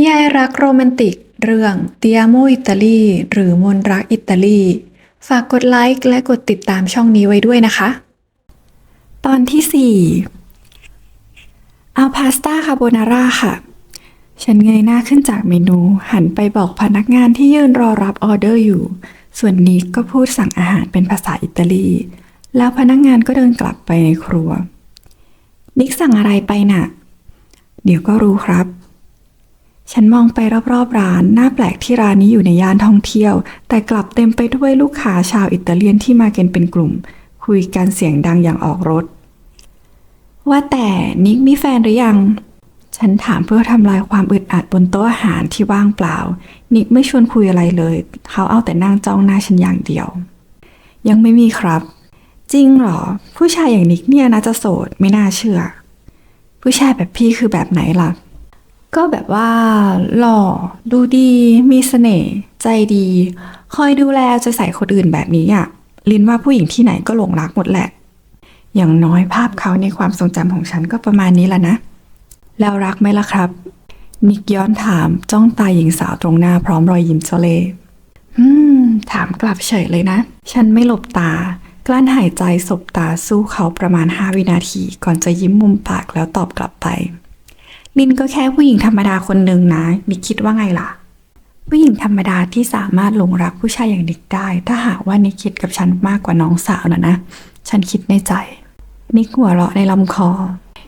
นิยายรักโรแมนติก เรื่องเตียโมอิตาลีหรือมนรักอิตาลี ฝากกดไลค์และกดติดตามช่องนี้ไว้ด้วยนะคะ ตอนที่ 4 เอาพาสต้าคาโบนาร่าค่ะ ฉันเงยหน้าขึ้นจากเมนูหันไปบอกพนักงานที่ยืนรอรับออเดอร์อยู่ ส่วนนิกก็พูดสั่งอาหารเป็นภาษาอิตาลี แล้วพนักงานก็เดินกลับไปในครัว นิกสั่งอะไรไปน่ะ เดี๋ยวก็รู้ครับ ฉันมองไปรอบๆร้านน่าแปลกที่ร้านนี้อยู่ในย่านท่องเที่ยว แต่กลับเต็มไปด้วยลูกค้าชาวอิตาเลียนที่มากันเป็นกลุ่ม คุยกันเสียงดังอย่างออกรถ ว่าแต่นิกมีแฟนหรือยัง ฉันถามเพื่อทำลายความอึดอัดบนโต๊ะอาหารที่ว่างเปล่า นิกไม่ชวนคุยอะไรเลย เขาเอาแต่นั่งจ้องหน้าฉันอย่างเดียว ยังไม่มีครับ จริงเหรอ ผู้ชายอย่างนิกเนี่ยนะจะโสดไม่น่าเชื่อ ผู้ชายแบบพี่คือแบบไหนล่ะ ก็แบบว่าหล่อดูดี มีเสน่ห์ใจดี คอยดูแลจะใส่คนอื่นแบบนี้อะลินว่าผู้หญิงที่ไหนก็หลงรักหมดแหละ อย่างน้อยภาพเขาในความทรงจำของฉันก็ประมาณนี้แหละนะ แล้วรักไหมล่ะครับ นิกย้อนถามจ้องตาหญิงสาวตรงหน้าพร้อมรอยยิ้มเจเลอืม ถามกลับเฉยเลยนะ ฉันไม่หลบตา กลั้นหายใจสบตาสู้เขาประมาณ5วินาที ก่อนจะยิ้มมุมปากแล้วตอบกลับไป ลินก็แค่ผู้หญิงธรรมดาคนหนึ่งนะนิกคิดว่าไงล่ะ ผู้หญิงธรรมดาที่สามารถหลงรักผู้ชายอย่างนิกได้ ถ้าหากว่านิกคิดกับฉันมากกว่าน้องสาวนะนะ ฉันคิดในใจ นิกหัวเราะในลำคอ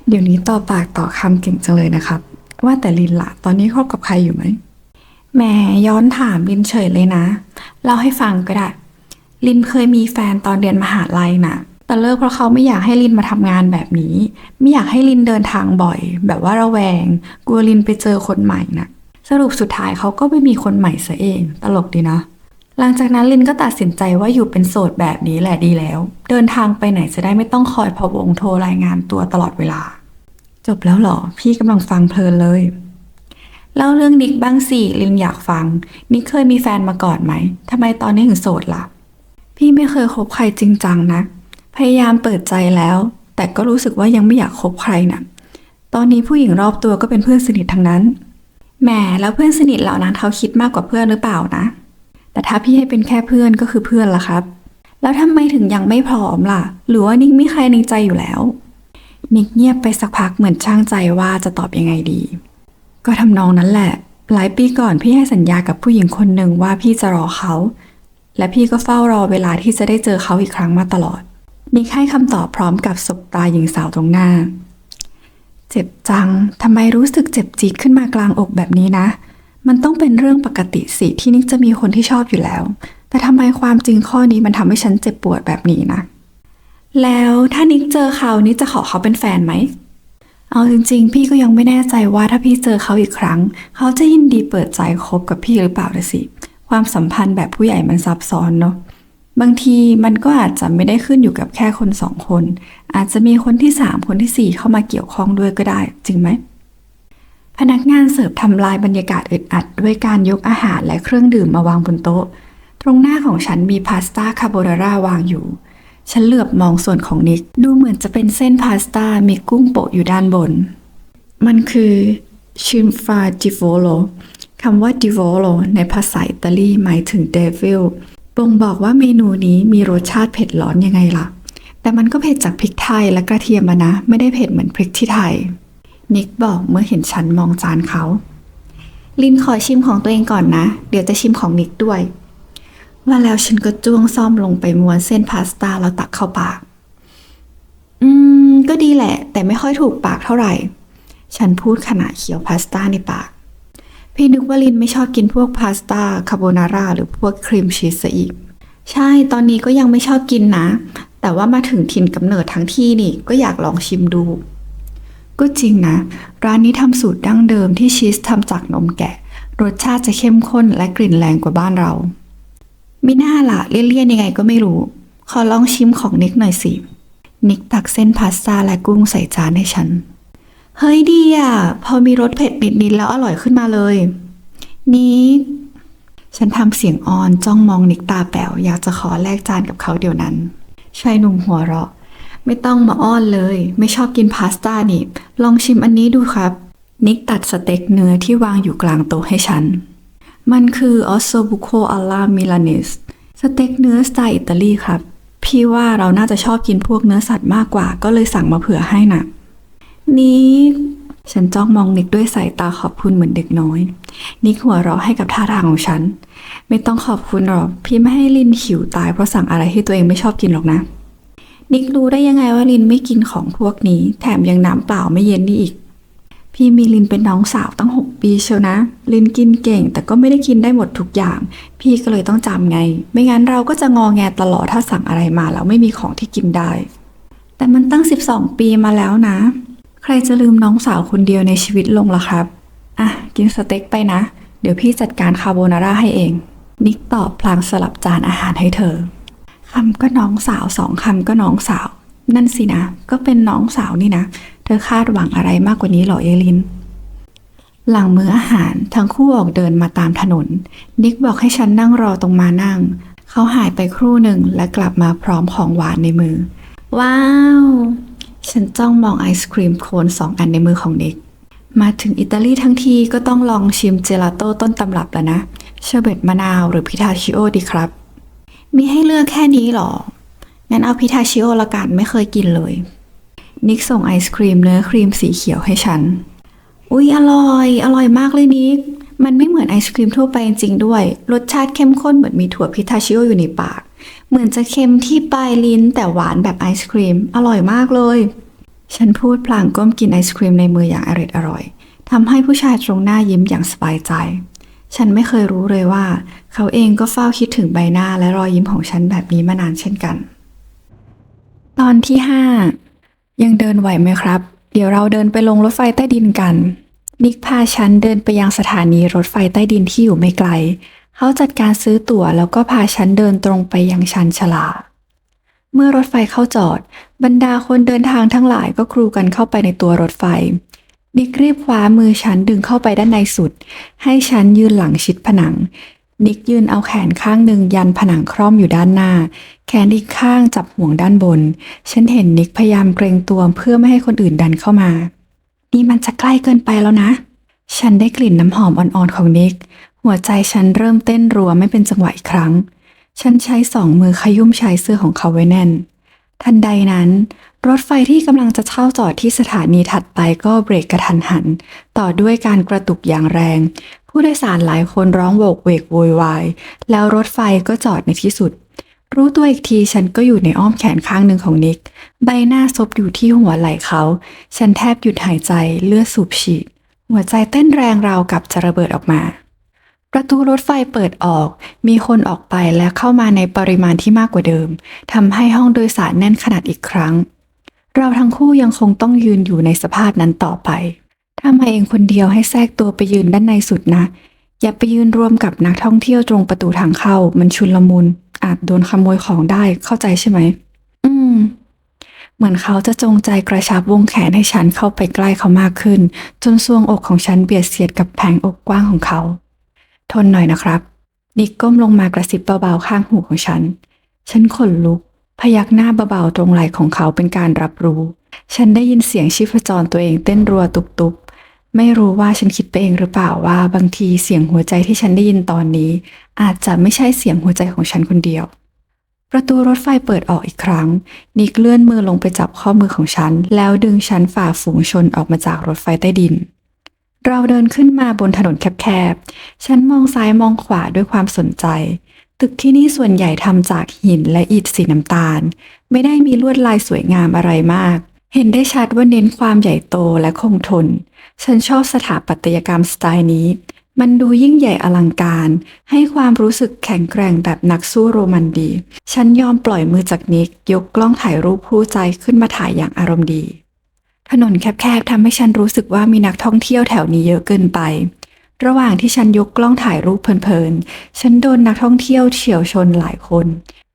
เดี๋ยวนี้ต่อปากต่อคำเก่งจังเลยนะครับ ว่าแต่ลินละตอนนี้คบกับใครอยู่ไหมแหมย้อนถามลินเฉยเลยนะ เล่าให้ฟังก็ได้ ลินเคยมีแฟนตอนเรียนมหาลัยน่ะ แต่เลิกเพราะเขาไม่อยากให้ลินมาทำงานแบบนี้ ไม่อยากให้ลินเดินทางบ่อย แบบว่าระแวง กลัวลินไปเจอคนใหม่น่ะสรุปสุดท้ายเขาก็ไม่มีคนใหม่ซะเอง ตลกดีนะ หลังจากนั้นลินก็ตัดสินใจว่าอยู่เป็นโสดแบบนี้แหละดีแล้ว เดินทางไปไหนจะได้ไม่ต้องคอยพะวงโทรรายงานตัวตลอดเวลา จบแล้วเหรอ พี่กำลังฟังเพลินเลยเล่าเรื่องนิกบ้างสิลินอยากฟัง นิกเคยมีแฟนมาก่อนไหมทำไมตอนนี้ถึงโสดล่ะ พี่ไม่เคยคบใครจริงจังนะ พยายามเปิดใจแล้ว แต่ก็รู้สึกว่ายังไม่อยากคบใครนะ่ะ ตอนนี้ผู้หญิงรอบตัวก็เป็นเพื่อนสนิททั้งนั้น แหมแล้วเพื่อนสนิทเหล่านั้นเขาคิดมากกว่าเพื่อนหรือเปล่านะ แต่ถ้าพี่ให้เป็นแค่เพื่อนก็คือเพื่อนละครับ แล้วทำไมถึงยังไม่พร้อมล่ะ หรือว่านิกมีใครในใจอยู่แล้ว นิกเงียบไปสักพักเหมือนช่างใจว่าจะตอบยังไงดี ก็ทำนองนั้นแหละ หลายปีก่อนพี่ให้สัญญากับผู้หญิงคนหนึ่งว่าพี่จะรอเขา และพี่ก็เฝ้ารอเวลาที่จะได้เจอเขาอีกครั้งมาตลอด นิกให้คำตอบพร้อมกับสบตาหญิงสาวตรงหน้า เจ็บจัง ทำไมรู้สึกเจ็บจี๊ดขึ้นมากลางอกแบบนี้นะ มันต้องเป็นเรื่องปกติสิที่นิกจะมีคนที่ชอบอยู่แล้ว แต่ทำไมความจริงข้อนี้มันทำให้ฉันเจ็บปวดแบบนี้นะ แล้วถ้านิกเจอเขานิกจะขอเขาเป็นแฟนไหม เอาจริงๆ พี่ก็ยังไม่แน่ใจว่าถ้าพี่เจอเขาอีกครั้ง เขาจะยินดีเปิดใจคบกับพี่หรือเปล่าลยสิ ความสัมพันธ์แบบผู้ใหญ่มันซับซ้อนเนาะ บางทีมันก็อาจจะไม่ได้ขึ้นอยู่กับแค่คนสองคน อาจจะมีคนที่สามคนที่สี่เข้ามาเกี่ยวข้องด้วยก็ได้ จริงไหม พนักงานเสิร์ฟทำลายบรรยากาศอึดอัด ด้วยการยกอาหารและเครื่องดื่มมาวางบนโต๊ะ ตรงหน้าของฉันมีพาสต้าคาโบนาร่าวางอยู่ ฉันเหลือบมองส่วนของนิก ดูเหมือนจะเป็นเส้นพาสต้ามีกุ้งโปะอยู่ด้านบน มันคือชิมฟาดิโวโลคำว่าดิโวโลในภาษาอิตาลีหมายถึงเดวิล บ่งบอกว่าเมนูนี้มีรสชาติเผ็ดร้อนยังไงล่ะ แต่มันก็เผ็ดจากพริกไทยและกระเทียมนะ ไม่ได้เผ็ดเหมือนพริกที่ไทย นิกบอกเมื่อเห็นฉันมองจานเขา ลินขอชิมของตัวเองก่อนนะ เดี๋ยวจะชิมของนิกด้วย ว่าแล้วฉันก็จ้วงซ่อมลงไปม้วนเส้นพาสต้าแล้วตักเข้าปาก อืม ก็ดีแหละ แต่ไม่ค่อยถูกปากเท่าไหร่ ฉันพูดขณะเคี้ยวพาสต้าในปาก พี่นึกว่าลินไม่ชอบกินพวกพาสต้าคาโบนาร่าหรือพวกครีมชีสซะอีก ใช่ตอนนี้ก็ยังไม่ชอบกินนะ แต่ว่ามาถึงถิ่นกำเนิดทั้งที่นี่ก็อยากลองชิมดู ก็จริงนะ ร้านนี้ทำสูตรดั้งเดิมที่ชีสทำจากนมแกะ รสชาติจะเข้มข้นและกลิ่นแรงกว่าบ้านเราไมิน่าละเลี่ยนๆยังไงก็ไม่รู้ ขอลองชิมของนิกหน่อยสิ นิกตักเส้นพาสต้าและกุ้งใส่จานให้ฉัน เฮ้ยดีอะ พอมีรสเผ็ดนิดๆแล้วอร่อยขึ้นมาเลยนิกฉันทำเสียงอ่อนจ้องมองนิกตาแป๋วอยากจะขอแลกจานกับเขาเดี๋ยวนั้นชายหนุ่มหัวเราะ ไม่ต้องมาอ้อนเลย ไม่ชอบกินพาสต้านี่ ลองชิมอันนี้ดูครับ นิกตัดสเต็กเนื้อที่วางอยู่กลางโต๊ะให้ฉัน มันคือ ossobuco alla milanese สเต็กเนื้อสไตล์อิตาลีครับ พี่ว่าเราน่าจะชอบกินพวกเนื้อสัตว์มากกว่า ก็เลยสั่งมาเผื่อให้น่ะ นิก ฉันจ้องมองนิกด้วยสายตาขอบคุณเหมือนเด็กน้อย นิกหัวเราะให้กับท่าทางของฉัน ไม่ต้องขอบคุณหรอก พี่ไม่ให้ลินหิวตายเพราะสั่งอะไรที่ตัวเองไม่ชอบกินหรอกนะ นิกรู้ได้ยังไงว่าลินไม่กินของพวกนี้ แถมยังน้ำเปล่าไม่เย็นนี่อีก พี่มีลินเป็นน้องสาวตั้งหกปีเชียวนะ ลินกินเก่ง แต่ก็ไม่ได้กินได้หมดทุกอย่าง พี่ก็เลยต้องจำไง ไม่งั้นเราก็จะงอแงตลอดถ้าสั่งอะไรมาแล้วไม่มีของที่กินได้แต่มันตั้ง 12 ปีมาแล้วนะ ใครจะลืมน้องสาวคนเดียวในชีวิตลงล่ะครับ อะ กินสเต็กไปนะ เดี๋ยวพี่จัดการคาโบนาร่าให้เอง นิกตอบพลางสลับจานอาหารให้เธอคำก็น้องสาวสองคำก็น้องสาว นั่นสินะ ก็เป็นน้องสาวนี่นะ เธอคาดหวังอะไรมากกว่านี้หรอเยลินหลังมื้ออาหารทั้งคู่ออกเดินมาตามถนน นิกบอกให้ฉันนั่งรอตรงมานั่ง เขาหายไปครู่หนึ่งและกลับมาพร้อมของหวานในมือ ว้าว ฉันจ้องมองไอศครีมโคนสองอันในมือของนิก มาถึงอิตาลีทั้งทีก็ต้องลองชิมเจลาโต้ต้นตำรับแล้วนะ เชอร์เบตมะนาวหรือพิทาชิโอดีครับ มีให้เลือกแค่นี้หรอ งั้นเอาพิทาชิโอละกันไม่เคยกินเลย นิกส่งไอศครีมเนื้อครีมสีเขียวให้ฉัน อุ๊ย อร่อย อร่อยมากเลยนิก มันไม่เหมือนไอศครีมทั่วไปจริงๆด้วย รสชาติเข้มข้นเหมือนมีถั่วพิทาชิโออยู่ในปาก เหมือนจะเค็มที่ปลายลิ้นแต่หวานแบบไอศครีม อร่อยมากเลย ฉันพูดพลางก้มกินไอศครีมในมืออย่างอร่อยอร่อยทำให้ผู้ชายตรงหน้ายิ้มอย่างสบายใจ ฉันไม่เคยรู้เลยว่า เขาเองก็เฝ้าคิดถึงใบหน้าและรอยยิ้มของฉันแบบนี้มานานเช่นกัน ตอนที่ห้ายังเดินไหวไหมครับ เดี๋ยวเราเดินไปลงรถไฟใต้ดินกัน นิกพาฉันเดินไปยังสถานีรถไฟใต้ดินที่อยู่ไม่ไกล เขาจัดการซื้อตั๋วแล้วก็พาฉันเดินตรงไปยังชันชลา เมื่อรถไฟเข้าจอด บรรดาคนเดินทางทั้งหลายก็ครูกันเข้าไปในตัวรถไฟ นิกรีบคว้ามือฉันดึงเข้าไปด้านในสุด ให้ฉันยืนหลังชิดผนัง นิกยืนเอาแขนข้างหนึ่งยันผนังคร่อมอยู่ด้านหน้า แขนอีกข้างจับห่วงด้านบน ฉันเห็นนิกพยายามเกรงตัวเพื่อไม่ให้คนอื่นดันเข้ามา นี่มันจะใกล้เกินไปแล้วนะฉันได้กลิ่นน้ำหอมอ่อนๆของนิก หัวใจฉันเริ่มเต้นรัวไม่เป็นจังหวะอีกครั้ง ฉันใช้สองมือขยุ่มชายเสื้อของเขาไว้แน่น ทันใดนั้น รถไฟที่กำลังจะเข้าจอดที่สถานีถัดไปก็เบรกกระทันหัน ต่อด้วยการกระตุกอย่างแรง ผู้โดยสารหลายคนร้องโวกเวกโวยวาย แล้วรถไฟก็จอดในที่สุด รู้ตัวอีกทีฉันก็อยู่ในอ้อมแขนข้างหนึ่งของนิก ใบหน้าซบอยู่ที่หัวไหล่เขา ฉันแทบหยุดหายใจเลือดสูบฉีด หัวใจเต้นแรงราวกับจะระเบิดออกมา ประตูรถไฟเปิดออก มีคนออกไปและเข้ามาในปริมาณที่มากกว่าเดิม ทำให้ห้องโดยสารแน่นขนาดอีกครั้ง เราทั้งคู่ยังคงต้องยืนอยู่ในสภาพนั้นต่อไปทำไมาเองคนเดียวให้แทรกตัวไปยืนด้านในสุดนะ อย่าไปยืนรวมกับนักท่องเที่ยวตรงประตูทางเข้า มันชุนลมุน อาจโดนขโมยของได้ เข้าใจใช่ไหม อืม เหมือนเขาจะจงใจกระชับวงแขนให้ฉันเข้าไปใกล้เขามากขึ้น จนซวงอกของฉันเบียดเสียดกับแผงอกกว้างของเขา ทนหน่อยนะครับ นิกก้มลงมากระซิบเบาๆข้างหูของฉัน ฉันขนลุก พยักหน้าเบาๆตรงไหล่ของเขาเป็นการรับรู้ ฉันได้ยินเสียงชีพจรตัวเองเต้นรัวตุบๆ ไม่รู้ว่าฉันคิดไปเองหรือเปล่าว่าบางทีเสียงหัวใจที่ฉันได้ยินตอนนี้ อาจจะไม่ใช่เสียงหัวใจของฉันคนเดียว ประตูรถไฟเปิดออกอีกครั้ง นิกเลื่อนมือลงไปจับข้อมือของฉัน แล้วดึงฉันฝ่าฝูงชนออกมาจากรถไฟใต้ดิน เราเดินขึ้นมาบนถนนแคบๆ ฉันมองซ้ายมองขวาด้วยความสนใจ ตึกที่นี่ส่วนใหญ่ทำจากหินและอิฐสีน้ำตาล ไม่ได้มีลวดลายสวยงามอะไรมาก เห็นได้ชัดว่าเน้นความใหญ่โตและคงทน ฉันชอบสถาปัตยกรรมสไตล์นี้ มันดูยิ่งใหญ่อลังการ ให้ความรู้สึกแข็งแกร่งแบบนักสู้โรมันดี ฉันยอมปล่อยมือจากนิกยกกล้องถ่ายรูปคู่ใจขึ้นมาถ่ายอย่างอารมณ์ดี ถนนแคบๆทำให้ฉันรู้สึกว่ามีนักท่องเที่ยวแถวนี้เยอะเกินไป ระหว่างที่ฉันยกกล้องถ่ายรูปเพลินๆ ฉันโดนนักท่องเที่ยวเฉียวชนหลายคน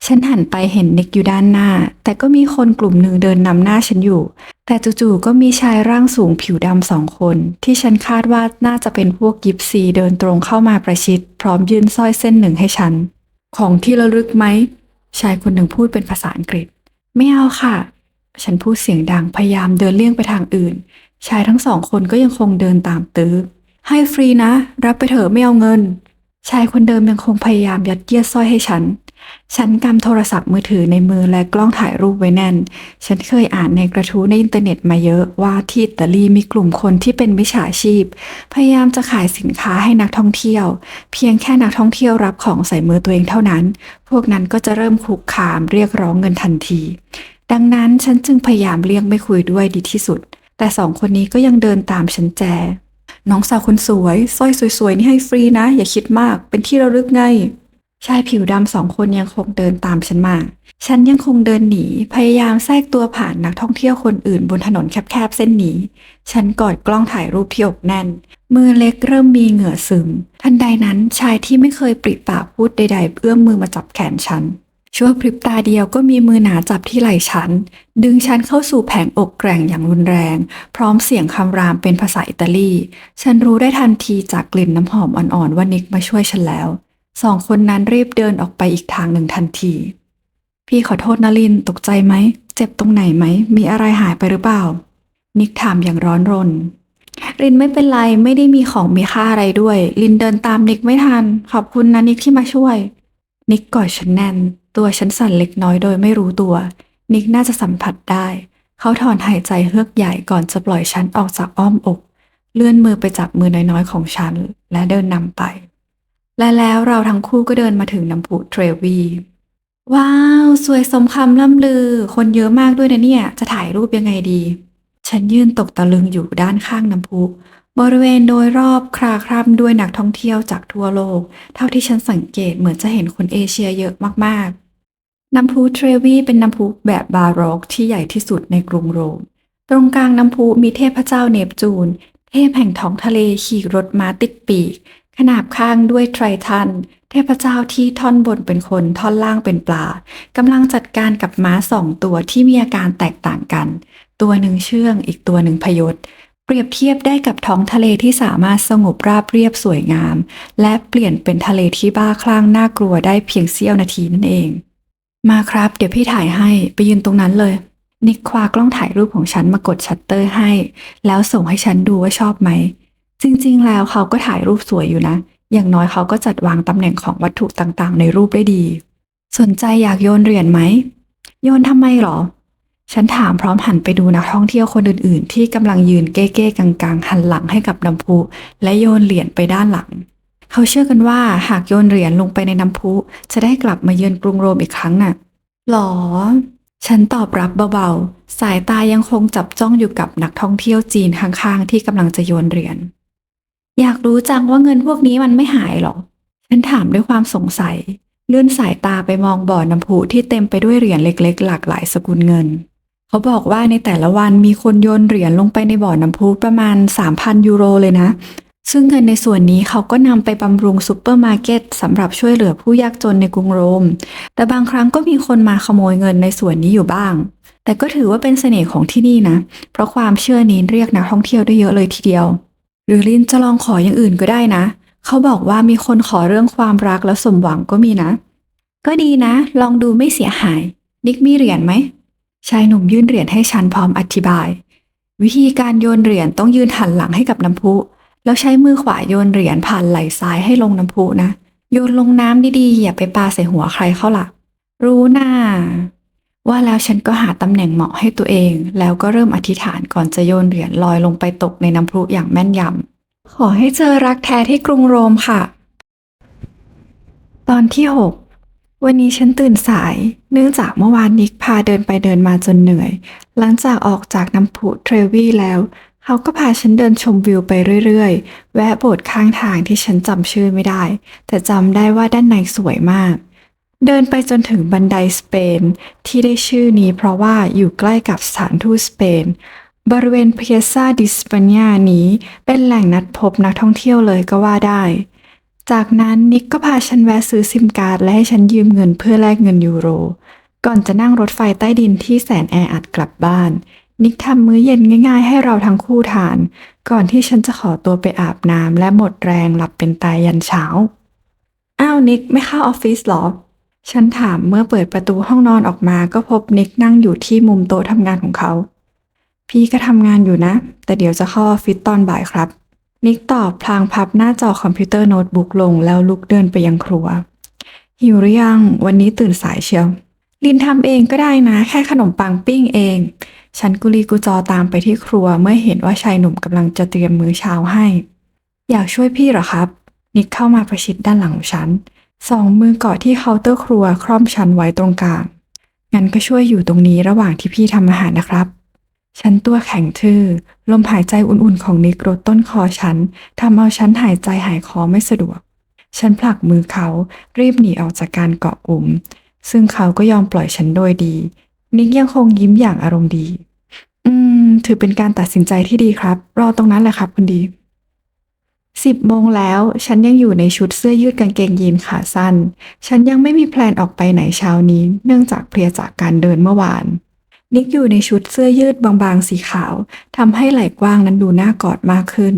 ฉันหันไปเห็นนิกอยู่ด้านหน้า แต่ก็มีคนกลุ่มหนึ่งเดินนำหน้าฉันอยู่ แต่จู่ๆก็มีชายร่างสูงผิวดำสองคน ที่ฉันคาดว่าน่าจะเป็นพวกยิปซีเดินตรงเข้ามาประชิด พร้อมยื่นสร้อยเส้นหนึ่งให้ฉัน ของที่ระลึกไหมชายคนหนึ่งพูดเป็นภาษาอังกฤษ ไม่เอาค่ะ ฉันพูดเสียงดังพยายามเดินเลี่ยงไปทางอื่น ชายทั้งสองคนก็ยังคงเดินตามตื้อ ให้ฟรีนะ รับไปเถอะไม่เอาเงิน ชายคนเดิมยังคงพยายามยัดเยียดสร้อยให้ฉัน ฉันกำโทรศัพท์มือถือในมือและกล้องถ่ายรูปไว้แน่น ฉันเคยอ่านในกระทู้ในอินเทอร์เน็ตมาเยอะว่าที่อิตาลีมีกลุ่มคนที่เป็นมิจฉาชีพ พยายามจะขายสินค้าให้นักท่องเที่ยว เพียงแค่นักท่องเที่ยวรับของใส่มือตัวเองเท่านั้น พวกนั้นก็จะเริ่มคุกคามเรียกร้องเงินทันที ดังนั้นฉันจึงพยายามเลี่ยงไม่คุยด้วยดีที่สุด แต่สองคนนี้ก็ยังเดินตามฉันแจ น้องสาวคนสวยสร้อยสวยๆ นี่ให้ฟรีนะ อย่าคิดมาก เป็นที่ระลึกไง ชายผิวดำสองคนยังคงเดินตามฉันมา ฉันยังคงเดินหนี พยายามแทรกตัวผ่านนักท่องเที่ยวคนอื่นบนถนนแคบๆเส้นนี้ ฉันกอดกล้องถ่ายรูปที่อกแน่น มือเล็กเริ่มมีเหงื่อซึม ทันใดนั้นชายที่ไม่เคยปริปากพูดใด ๆ เอื้อมมือมาจับแขนฉัน ชั่วพริบตาเดียวก็มีมือหนาจับที่ไหล่ฉัน ดึงฉันเข้าสู่แผงอกแกร่งอย่างรุนแรง พร้อมเสียงคำรามเป็นภาษาอิตาลี ฉันรู้ได้ทันทีจากกลิ่นน้ำหอมอ่อนๆว่านิกมาช่วยฉันแล้ว สองคนนั้นรีบเดินออกไปอีกทางหนึ่งทันที พี่ขอโทษนลินตกใจไหม เจ็บตรงไหนไหม มีอะไรหายไปหรือเปล่า นิกถามอย่างร้อนรนลินไม่เป็นไรไม่ได้มีของมีค่าอะไรด้วย ลินเดินตามนิกไม่ทัน ขอบคุณนะนิกที่มาช่วย นิกกอดฉันแน่น ตัวฉันสั่นเล็กน้อยโดยไม่รู้ตัว นิกน่าจะสัมผัสได้ เขาถอนหายใจเฮือกใหญ่ก่อนจะปล่อยฉันออกจากอ้อมอก เลื่อนมือไปจับมือน้อยๆของฉัน และเดินนำไป และแล้วเราทั้งคู่ก็เดินมาถึงน้ำพุเทรวีว้าว สวยสมคำล่ำลือ คนเยอะมากด้วยนะเนี่ย จะถ่ายรูปยังไงดี ฉันยืนตกตะลึงอยู่ด้านข้างน้ำพุ บริเวณโดยรอบคลาคร่ำด้วยนักท่องเที่ยวจากทั่วโลก เท่าที่ฉันสังเกตเหมือนจะเห็นคนเอเชียเยอะมากๆ น้ำพุเทรวีเป็นน้ำพุแบบบาโรกที่ใหญ่ที่สุดในกรุงโรม ตรงกลางน้ำพุมีเทพเจ้าเนปจูน เทพแห่งท้องทะเลขี่รถม้าติดปีก ขนาบข้างด้วยไทรทัน เทพเจ้าที่ท่อนบนเป็นคนท่อนล่างเป็นปลากำลังจัดการกับม้าสองตัวที่มีอาการแตกต่างกัน ตัวหนึ่งเชื่องอีกตัวหนึ่งพยศเปรียบเทียบได้กับท้องทะเลที่สามารถสงบราบเรียบสวยงาม และเปลี่ยนเป็นทะเลที่บ้าคลั่งน่ากลัวได้เพียงเสี้ยวนาทีนั่นเอง มาครับ เดี๋ยวพี่ถ่ายให้ไปยืนตรงนั้นเลย นิกคว้ากล้องถ่ายรูปของฉันมากดชัตเตอร์ให้ แล้วส่งให้ฉันดูว่าชอบไหม จริงๆ แล้วเขาก็ถ่ายรูปสวยอยู่นะ อย่างน้อยเขาก็จัดวางตำแหน่งของวัตถุต่างๆ ในรูปได้ดี สนใจอยากโยนเหรียญไหม โยนทำไมหรอ ฉันถามพร้อมหันไปดูนักท่องเที่ยวคนอื่นๆ ที่กำลังยืนเก้ๆกังๆหันหลังให้กับน้ำพุและโยนเหรียญไปด้านหลัง เขาเชื่อกันว่าหากโยนเหรียญลงไปในน้ำพุ จะได้กลับมาเยือนกรุงโรมอีกครั้งน่ะหรอ ฉันตอบรับเบาๆ สายตายังคงจับจ้องอยู่กับนักท่องเที่ยวจีนข้างๆ ที่กำลังจะโยนเหรียญ อยากรู้จังว่าเงินพวกนี้มันไม่หายหรอ ฉันถามด้วยความสงสัย เลื่อนสายตาไปมองบ่อน้ำพุที่เต็มไปด้วยเหรียญเล็กๆ หลากหลายสกุลเงิน เขาบอกว่าในแต่ละวันมีคนโยนเหรียญลงไปในบ่อน้ำพุประมาณ 3,000 ยูโรเลยนะ ซึ่งเงินในส่วนนี้เขาก็นำไปบำรุงซูเปอร์มาร์เก็ตสำหรับช่วยเหลือผู้ยากจนในกรุงโรม แต่บางครั้งก็มีคนมาขโมยเงินในส่วนนี้อยู่บ้าง แต่ก็ถือว่าเป็นเสน่ห์ของที่นี่นะ เพราะความเชื่อนี้เรียกนักท่องเที่ยวได้เยอะเลยทีเดียว หรือลินจะลองขออย่างอื่นก็ได้นะ เขาบอกว่ามีคนขอเรื่องความรักแล้วสมหวังก็มีนะ ก็ดีนะ ลองดูไม่เสียหาย นิกมีเหรียญไหม ชายหนุ่มยื่นเหรียญให้ฉันพร้อมอธิบาย วิธีการโยนเหรียญต้องยืนหันหลังให้กับน้ำพุ แล้วใช้มือขวาโยนเหรียญผ่านไหล่ซ้ายให้ลงน้ำพุนะ โยนลงน้ำดีๆ อย่าไปปาใส่หัวใครเข้าล่ะ รู้น่าว่าแล้วฉันก็หาตำแหน่งเหมาะให้ตัวเอง แล้วก็เริ่มอธิษฐานก่อนจะโยนเหรียญลอยลงไปตกในน้ำพุอย่างแม่นยำ ขอให้เจอรักแท้ที่กรุงโรมค่ะ ตอนที่6วันนี้ฉันตื่นสาย เนื่องจากเมื่อวานนิกพาเดินไปเดินมาจนเหนื่อย หลังจากออกจากน้ำพุเทรวีแล้ว เขาก็พาฉันเดินชมวิวไปเรื่อยๆ แวะโบสถ์ข้างทางที่ฉันจำชื่อไม่ได้ แต่จำได้ว่าด้านในสวยมาก เดินไปจนถึงบันไดสเปน ที่ได้ชื่อนี้เพราะว่าอยู่ใกล้กับสถานทูตสเปน บริเวณเพียซาดิสปานียนี้เป็นแหล่งนัดพบนักท่องเที่ยวเลยก็ว่าได้ จากนั้นนิกก็พาฉันแวะซื้อซิมการ์ดและให้ฉันยืมเงินเพื่อแลกเงินยูโร ก่อนจะนั่งรถไฟใต้ดินที่แสนแออัดกลับบ้าน นิกทำมื้อเย็นง่าย ๆ ให้เราทั้งคู่ทาน ก่อนที่ฉันจะขอตัวไปอาบน้ำและหมดแรงหลับเป็นตายยันเช้า อ้าวนิกไม่เข้าออฟฟิศหรอ ฉันถามเมื่อเปิดประตูห้องนอนออกมาก็พบนิกนั่งอยู่ที่มุมโต๊ะทำงานของเขา พี่ก็ทำงานอยู่นะ แต่เดี๋ยวจะเข้าออฟฟิศตอนบ่ายครับ นิกตอบพลางพับหน้าจอคอมพิวเตอร์โน้ตบุ๊กลงแล้วลุกเดินไปยังครัว หิวหรือยัง วันนี้ตื่นสายเชียวลินทำเองก็ได้นะ แค่ขนมปังปิ้งเอง ฉันกุลีกุจอตามไปที่ครัวเมื่อเห็นว่าชายหนุ่มกำลังจะเตรียมมื้อเช้าให้ อยากช่วยพี่เหรอครับ นิกเข้ามาประชิดด้านหลังของฉัน สองมือเกาะที่เคาน์เตอร์ครัวคร่อมฉันไว้ตรงกลาง งั้นก็ช่วยอยู่ตรงนี้ระหว่างที่พี่ทำอาหารนะครับ ฉันตัวแข็งทื่อ ลมหายใจอุ่นๆของนิกรดต้นคอฉันทำเอาฉันหายใจหายคอไม่สะดวก ฉันผลักมือเขารีบหนีออกจากการเกาะกลุ่มซึ่งเขาก็ยอมปล่อยฉันโดยดี นิกยังคงยิ้มอย่างอารมณ์ดี อืม ถือเป็นการตัดสินใจที่ดีครับ รอตรงนั้นแหละครับคุณดี สิบโมงแล้ว ฉันยังอยู่ในชุดเสื้อยืดกางเกงยีนขาสั้น ฉันยังไม่มีแพลนออกไปไหนเช้านี้ เนื่องจากเพลียจากการเดินเมื่อวาน นิกอยู่ในชุดเสื้อยืดบางๆ สีขาวทำให้ไหล่กว้างนั้นดูน่ากอดมากขึ้น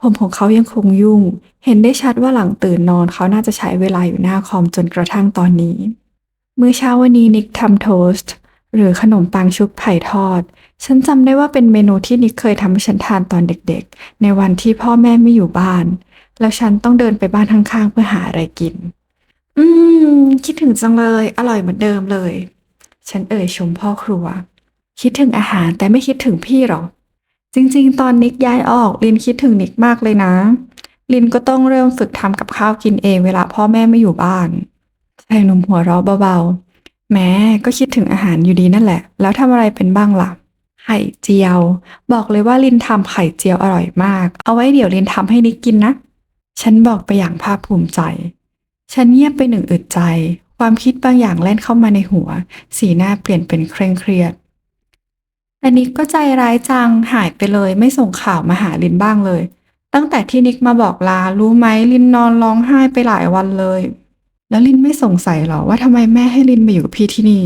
ผมของเขายังคงยุ่ง เห็นได้ชัดว่าหลังตื่นนอนเขาน่าจะใช้เวลาอยู่หน้าคอมจนกระทั่งตอนนี้ เมื้อเช้าวันนี้นิกทำโทสต์ หรือขนมปังชุบไผ่ทอด ฉันจำได้ว่าเป็นเมนูที่นิกเคยทำให้ฉันทานตอนเด็กๆ ในวันที่พ่อแม่ไม่อยู่บ้าน แล้วฉันต้องเดินไปบ้านข้างๆ เพื่อหาอะไรกิน อืม คิดถึงจังเลย อร่อยเหมือนเดิมเลย ฉันเอ่ยชมพ่อครัว คิดถึงอาหารแต่ไม่คิดถึงพี่หรอก จริงๆ ตอนนิกย้ายออกลินคิดถึงนิกมากเลยนะ ลินก็ต้องเริ่มฝึกทำกับข้าวกินเองเวลาพ่อแม่ไม่อยู่บ้านชายหนุ่มหัวเราะเบาๆ แม้ก็คิดถึงอาหารอยู่ดีนั่นแหละ แล้วทำอะไรเป็นบ้างล่ะ ไข่เจียว บอกเลยว่าลินทำไข่เจียวอร่อยมาก เอาไว้เดี๋ยวลินทำให้นิกกินนะ ฉันบอกไปอย่างภาคภูมิใจ ฉันเงียบไปหนึ่งอึดใจ ความคิดบางอย่างแล่นเข้ามาในหัว สีหน้าเปลี่ยนเป็นเคร่งเครียดแต่นิกก็ใจร้ายจัง หายไปเลย ไม่ส่งข่าวมาหาลินบ้างเลย ตั้งแต่ที่นิกมาบอกลา รู้ไหมลินนอนร้องไห้ไปหลายวันเลย แล้วลินไม่สงสัยหรอว่าทำไมแม่ให้ลินมาอยู่กับพี่ที่นี่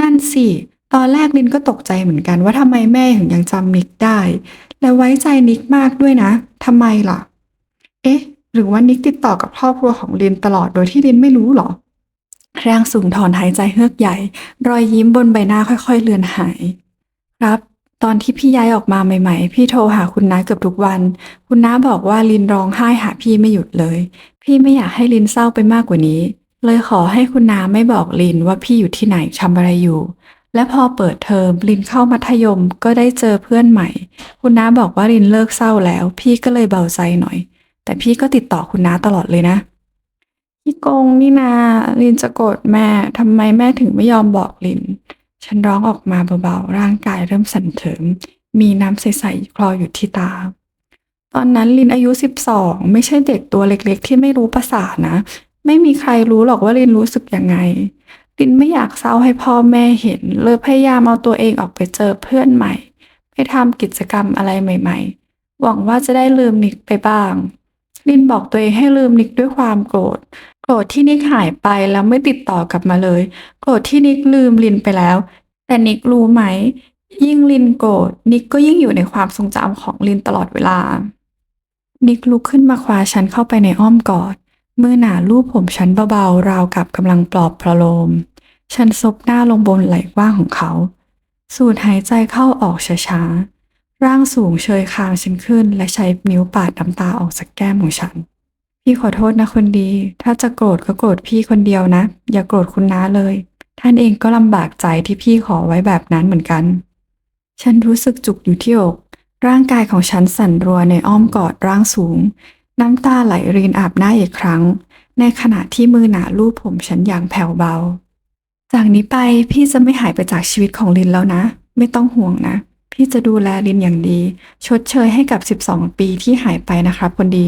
นั่นสิ ตอนแรกลินก็ตกใจเหมือนกันว่าทำไมแม่ถึงยังจำนิกได้ และไว้ใจนิกมากด้วยนะทำไมล่ะ เอ๊ะ หรือว่านิกติดต่อกับครอบครัวของลินตลอดโดยที่ลินไม่รู้หรอร่างสูงถอนหายใจเฮือกใหญ่ รอยยิ้มบนใบหน้าค่อยๆเลือนหาย ครับ ตอนที่พี่ย้ายออกมาใหม่ๆ พี่โทรหาคุณน้าเกือบทุกวัน คุณน้าบอกว่าลินร้องไห้หาพี่ไม่หยุดเลย พี่ไม่อยากให้ลินเศร้าไปมากกว่านี้ เลยขอให้คุณน้าไม่บอกลินว่าพี่อยู่ที่ไหนทำอะไรอยู่ และพอเปิดเทอมลินเข้ามัธยมก็ได้เจอเพื่อนใหม่ คุณน้าบอกว่าลินเลิกเศร้าแล้ว พี่ก็เลยเบาใจหน่อย แต่พี่ก็ติดต่อคุณน้าตลอดเลยนะพี่โกงนี่นาลินจะโกรธแม่ทำไมแม่ถึงไม่ยอมบอกลิน ฉันร้องออกมาเบาๆ ร่างกายเริ่มสั่นเทิม มีน้ำใสๆคลออยู่ที่ตา ตอนนั้นลินอายุสิบสองไม่ใช่เด็กตัวเล็กๆ ที่ไม่รู้ภาษานะ ไม่มีใครรู้หรอกว่าลินรู้สึกยังไง ลินไม่อยากเศร้าให้พ่อแม่เห็น เลยพยายามเอาตัวเองออกไปเจอเพื่อนใหม่ ไปทำกิจกรรมอะไรใหม่ ๆ หวังว่าจะได้ลืมนิกไปบ้างลินบอกตัวเองให้ลืมนิกด้วยความโกรธ โกรธที่นิกหายไปแล้วไม่ติดต่อกลับมาเลย โกรธที่นิกลืมลินไปแล้ว แต่นิกรู้ไหม ยิ่งลินโกรธนิกก็ยิ่งอยู่ในความทรงจำของลินตลอดเวลา นิกลุกขึ้นมาคว้าฉันเข้าไปในอ้อมกอดมือหนาลูบผมฉันเบาๆ ราวกับกำลังปลอบประโลม ฉันซบหน้าลงบนไหล่กว้างของเขา สูดหายใจเข้าออกช้าๆ ร่างสูงเชยคางฉันขึ้น และใช้นิ้วปาดน้ำตาออกจากแก้มของฉัน พี่ขอโทษนะคนดี ถ้าจะโกรธก็โกรธพี่คนเดียวนะ อย่าโกรธคุณน้าเลย ท่านเองก็ลำบากใจที่พี่ขอไว้แบบนั้นเหมือนกัน ฉันรู้สึกจุกอยู่ที่อก ร่างกายของฉันสั่นรัวในอ้อมกอดร่างสูง น้ำตาไหลรินอาบหน้าอีกครั้ง ในขณะที่มือหนาลูบผมฉันอย่างแผ่วเบา จากนี้ไปพี่จะไม่หายไปจากชีวิตของลินแล้วนะ ไม่ต้องห่วงนะ พี่จะดูแลลินอย่างดี ชดเชยให้กับ 12 ปีที่หายไปนะครับคนดี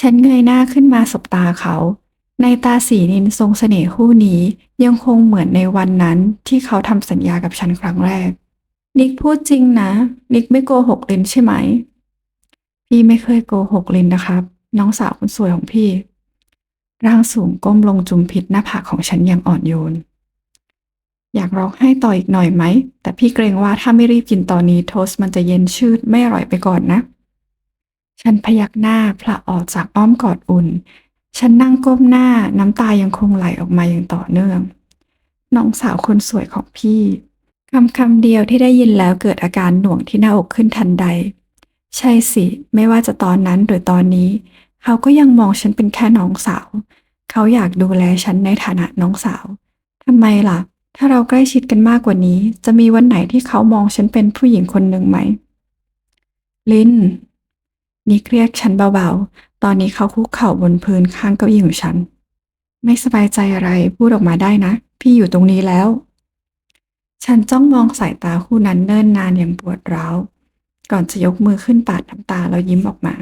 ฉันเงยหน้าขึ้นมาสบตาเขา ในตาสีนินทรงเสน่ห์คู่นี้ยังคงเหมือนในวันนั้นที่เขาทำสัญญากับฉันครั้งแรก นิกพูดจริงนะ นิกไม่โกหกลินใช่ไหม พี่ไม่เคยโกหกลินนะครับ น้องสาวคนสวยของพี่ ร่างสูงก้มลงจุมพิษหน้าผากของฉันอย่างอ่อนโยน อยากร้องไห้ต่ออีกหน่อยไหม แต่พี่เกรงว่าถ้าไม่รีบกินตอนนี้โทสต์มันจะเย็นชืดไม่อร่อยไปก่อนนะ ฉันพยักหน้าผละออกจากอ้อมกอดอุ่น ฉันนั่งก้มหน้าน้ำตายังคงไหลออกมาอย่างต่อเนื่อง น้องสาวคนสวยของพี่คำคำเดียวที่ได้ยินแล้วเกิดอาการหน่วงที่หน้าอกขึ้นทันใด ใช่สิ ไม่ว่าจะตอนนั้นหรือตอนนี้ เขาก็ยังมองฉันเป็นแค่น้องสาว เขาอยากดูแลฉันในฐานะน้องสาวทำไมล่ะ ถ้าเราใกล้ชิดกันมากกว่านี้ จะมีวันไหนที่เขามองฉันเป็นผู้หญิงคนหนึ่งไหม ลิน นิกเรียกฉันเบาๆ ตอนนี้เขาคุกเข่าบนพื้นข้างเก้าอี้ของฉัน ไม่สบายใจอะไรพูดออกมาได้นะ พี่อยู่ตรงนี้แล้ว ฉันจ้องมองสายตาคู่นั้นเนิ่นนานอย่างปวดร้าว ก่อนจะยกมือขึ้นปาดน้ำตาแล้วยิ้มออกมา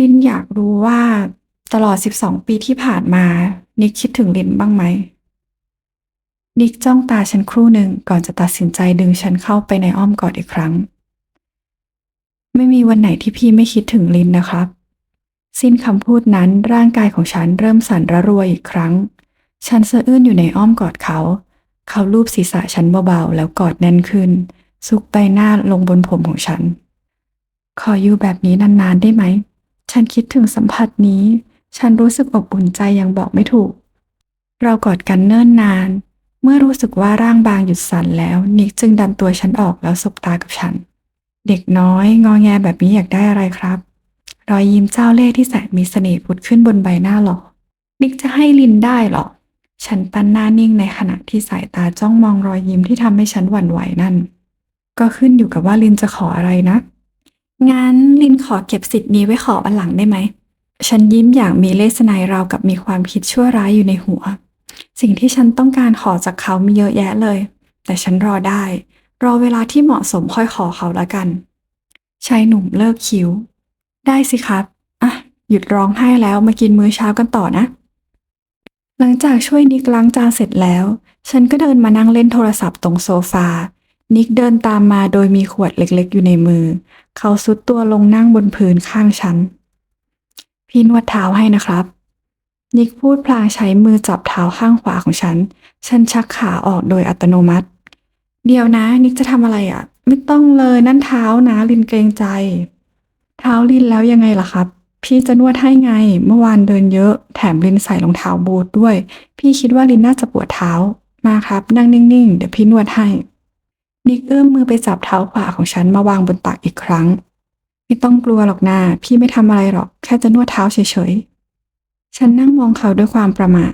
ลินอยากรู้ว่าตลอด 12 ปีที่ผ่านมา นิกคิดถึงลินบ้างไหม นิกจ้องตาฉันครู่หนึ่งก่อนจะตัดสินใจดึงฉันเข้าไปในอ้อมกอดอีกครั้ง ไม่มีวันไหนที่พี่ไม่คิดถึงลินนะครับ สิ้นคำพูดนั้นร่างกายของฉันเริ่มสั่นระรัวอีกครั้ง ฉันสะอื้นอยู่ในอ้อมกอดเขา เขาลูบศีรษะฉันเบาๆ แล้วกอดแน่นขึ้น ซุกใบหน้าลงบนผมของฉัน ขออยู่แบบนี้นานๆได้ไหม ฉันคิดถึงสัมผัสนี้ ฉันรู้สึกอบอุ่นใจอย่างบอกไม่ถูก เรากอดกันเนิ่นนาน เมื่อรู้สึกว่าร่างบางหยุดสั่นแล้ว นิกจึงดันตัวฉันออกแล้วสบตากับฉัน เด็กน้อยงอแงแบบนี้อยากได้อะไรครับ รอยยิ้มเจ้าเล่ห์ที่แสนมีเสน่ห์ผุดขึ้นบนใบหน้าหล่อนิกจะให้ลินได้เหรอ ฉันปั้นหน้านิ่งในขณะที่สายตาจ้องมองรอยยิ้มที่ทำให้ฉันหวั่นไหวนั่น ก็ขึ้นอยู่กับว่าลินจะขออะไรนะ งั้นลินขอเก็บสิทธิ์นี้ไว้ขอวันหลังได้ไหม ฉันยิ้มอย่างมีเลสไนราวกับมีความคิดชั่วร้ายอยู่ในหัว สิ่งที่ฉันต้องการขอจากเขามีเยอะแยะเลย แต่ฉันรอได้ รอเวลาที่เหมาะสมค่อยขอเขาละกันชายหนุ่มเลิกคิ้ว ได้สิครับ อะ หยุดร้องไห้แล้วมากินมื้อเช้ากันต่อนะ หลังจากช่วยนิกล้างจานเสร็จแล้ว ฉันก็เดินมานั่งเล่นโทรศัพท์ตรงโซฟา นิกเดินตามมาโดยมีขวดเล็กๆ อยู่ในมือ เขาซุดตัวลงนั่งบนพื้นข้างฉัน พี่นวดเท้าให้นะครับ นิกพูดพลางใช้มือจับเท้าข้างขวาของฉัน ฉันชักขาออกโดยอัตโนมัติ เดี๋ยวนะ นิกจะทำอะไรอะ ไม่ต้องเลยนั่นเท้านะลินเกรงใจ เท้าลินแล้วยังไงล่ะครับ พี่จะนวดให้ไง เมื่อวานเดินเยอะ แถมลินใส่รองเท้าบูทด้วย พี่คิดว่าลินน่าจะปวดเท้า มาครับ นั่งนิ่งๆ เดี๋ยวพี่นวดให้ นิกเอื้อมมือไปจับเท้าขวาของฉันมาวางบนตักอีกครั้ง ไม่ต้องกลัวหรอกนาพี่ไม่ทำอะไรหรอก แค่จะนวดเท้าเฉยๆ ฉันนั่งมองเขาด้วยความประหม่า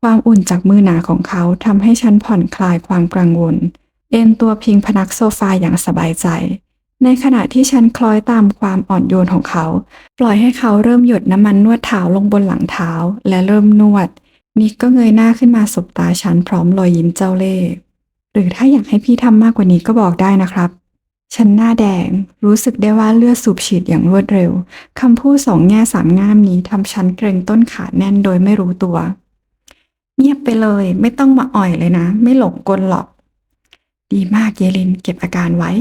ความอุ่นจากมือหนาของเขาทำให้ฉันผ่อนคลายความกังวล อนตัวพิงพนักโซฟาอย่างสบายใจ ในขณะที่ฉันคล้อยตามความอ่อนโยนของเขา ปล่อยให้เขาเริ่มหยดน้ำมันนวดเท้าลงบนหลังเท้าและเริ่มนวด นิกก็เงยหน้าขึ้นมาสบตาฉันพร้อมรอยยิ้มเจ้าเล่ห์หรือถ้าอยากให้พี่ทำมากกว่านี้ก็บอกได้นะครับ ฉันหน้าแดง รู้สึกได้ว่าเลือดสูบฉีดอย่างรวดเร็วคำพูดสองแง่สามง่ามนี้ทำฉันเกรงต้นขาแน่นโดยไม่รู้ตัว เงียบไปเลย ไม่ต้องมาอ่อยเลยนะ ไม่หลงกลหรอก ดีมากเยลินเก็บอาการไว้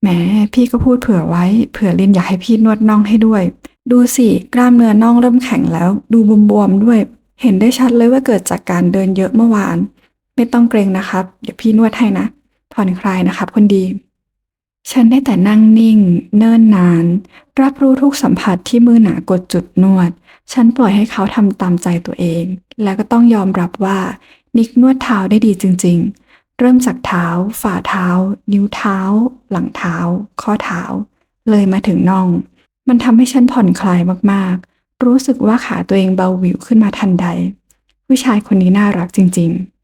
แหมพี่ก็พูดเผื่อไว้ เผื่อลินอยากให้พี่นวดน่องให้ด้วย ดูสิ กล้ามเนื้อน่องเริ่มแข็งแล้ว ดูบวมๆด้วย เห็นได้ชัดเลยว่าเกิดจากการเดินเยอะเมื่อวาน ไม่ต้องเกรงนะครับ เดี๋ยวพี่นวดให้นะ ผ่อนคลายนะครับคนดี ฉันได้แต่นั่งนิ่ง เนิ่นนาน รับรู้ทุกสัมผัสที่มือหนากดจุดนวด ฉันปล่อยให้เขาทำตามใจตัวเอง แล้วก็ต้องยอมรับว่า นิกนวดเท้าได้ดีจริง ๆ เริ่มจากเท้า ฝ่าเท้า นิ้วเท้า หลังเท้า ข้อเท้า เลยมาถึงน่อง มันทำให้ฉันผ่อนคลายมากๆ รู้สึกว่าขาตัวเองเบาหวิวขึ้นมาทันใด ผู้ชายคนนี้น่ารักจริง ๆ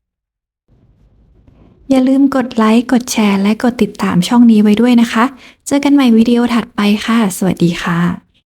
อย่าลืมกดไลค์ กดแชร์ และกดติดตามช่องนี้ไว้ด้วยนะคะ เจอกันใหม่วิดีโอถัดไปค่ะ สวัสดีค่ะ